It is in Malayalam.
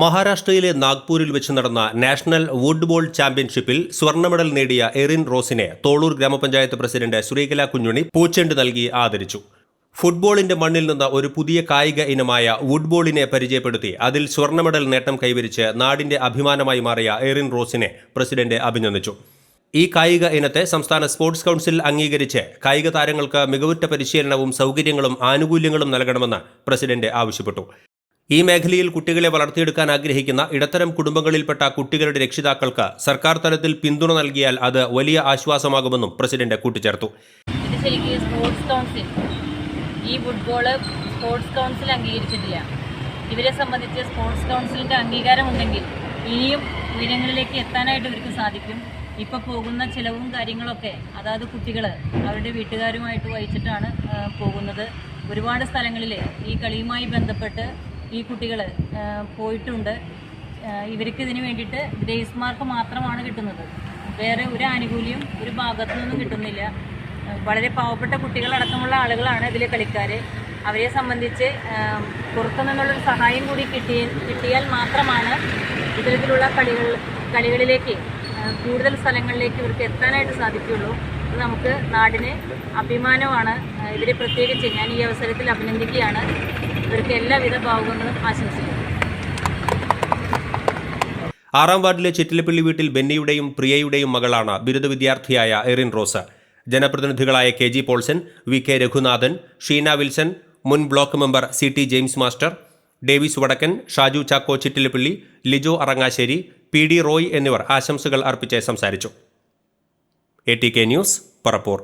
മഹാരാഷ്ട്രയിലെ നാഗ്പൂരിൽ വെച്ച് നടന്ന നാഷണൽ വുഡ്ബോൾ ചാമ്പ്യൻഷിപ്പിൽ സ്വർണ മെഡൽ നേടിയ എറിൻ റോസിനെ തോളൂർ ഗ്രാമപഞ്ചായത്ത് പ്രസിഡന്റ് ശ്രീകല കുഞ്ഞുണി പൂച്ചെണ്ട് നൽകി ആദരിച്ചു. ഫുട്ബോളിന്റെ മണ്ണിൽ നിന്ന് ഒരു പുതിയ കായിക ഇനമായ വുഡ്ബോളിനെ പരിചയപ്പെടുത്തി അതിൽ സ്വർണ മെഡൽ നേട്ടം കൈവരിച്ച് നാടിന്റെ അഭിമാനമായി മാറിയ എറിൻ റോസിനെ പ്രസിഡന്റ് അഭിനന്ദിച്ചു. ഈ കായിക ഇനത്തെ സംസ്ഥാന സ്പോർട്സ് കൗൺസിൽ അംഗീകരിച്ച് കായിക താരങ്ങൾക്ക് മികവുറ്റ പരിശീലനവും സൗകര്യങ്ങളും ആനുകൂല്യങ്ങളും നൽകണമെന്ന് പ്രസിഡന്റ് ആവശ്യപ്പെട്ടു. ഈ മേഖലയിൽ കുട്ടികളെ വളർത്തിയെടുക്കാൻ ആഗ്രഹിക്കുന്ന ഇടത്തരം കുടുംബങ്ങളിൽപ്പെട്ട കുട്ടികളുടെ രക്ഷിതാക്കൾക്ക് സർക്കാർ തലത്തിൽ പിന്തുണ നൽകിയാൽ അത് വലിയ ആശ്വാസമാകുമെന്നും പ്രസിഡന്റ് കൂട്ടിച്ചേർത്തു. സ്പോർട്സ് കൗൺസിൽ ഈ ഫുട്ബോൾ സ്പോർട്സ് കൗൺസിൽ അംഗീകരിച്ചിട്ടില്ല. ഇവരെ സംബന്ധിച്ച് സ്പോർട്സ് കൗൺസിലിന്റെ അംഗീകാരമുണ്ടെങ്കിൽ ഇനിയും ഉയരങ്ങളിലേക്ക് എത്താനായിട്ട് ഇവർക്ക് സാധിക്കും. ഇപ്പോൾ പോകുന്ന ചിലവും കാര്യങ്ങളൊക്കെ അതാത് കുട്ടികൾ അവരുടെ വീട്ടുകാരുമായിട്ട് വഹിച്ചിട്ടാണ് പോകുന്നത്. ഒരുപാട് സ്ഥലങ്ങളിൽ ഈ കളിയുമായി ബന്ധപ്പെട്ട് ഈ കുട്ടികൾ പോയിട്ടുണ്ട്. ഇവർക്ക് ഇതിന് വേണ്ടിയിട്ട് ഗ്രേസ് മാർക്ക് മാത്രമാണ് കിട്ടുന്നത്. വേറെ ഒരു ആനുകൂല്യം ഒരു ഭാഗത്തു നിന്നും കിട്ടുന്നില്ല. വളരെ പാവപ്പെട്ട കുട്ടികളടക്കമുള്ള ആളുകളാണ് ഇതിലെ കളിക്കാർ അവരെ സംബന്ധിച്ച് പുറത്തു നിന്നുള്ളൊരു സഹായം കൂടി കിട്ടി കിട്ടിയാൽ മാത്രമാണ് ഇത്തരത്തിലുള്ള കളികൾ കളികളിലേക്ക് കൂടുതൽ സ്ഥലങ്ങളിലേക്ക് ഇവർക്ക് എത്താനായിട്ട് സാധിക്കുകയുള്ളൂ. അത് നമുക്ക് നാടിന് അഭിമാനമാണ്. ഇവരെ പ്രത്യേകിച്ച് ഞാൻ ഈ അവസരത്തിൽ അഭിനന്ദിക്കുകയാണ്. ഇവർക്ക് എല്ലാവിധ ഭാവുകങ്ങളും ആശംസിക്കുന്നു ആറാം വാർഡിലെ ചിറ്റിലപ്പള്ളി വീട്ടിൽ ബെന്നിയുടെയും പ്രിയയുടെയും മകളാണ് ബിരുദ വിദ്യാർത്ഥിയായ Erin Rose. ജനപ്രതിനിധികളായ K G Paulson V K Raghunathan Sheena Wilson മുൻ block member C T James master Davis Vadakkan Shaju Chacko Chittilappally Lijo Arangassery P D Roy എന്നിവർ ആശംസകൾ അർപ്പിച്ച് സംസാരിച്ചു. A T K news Parappur.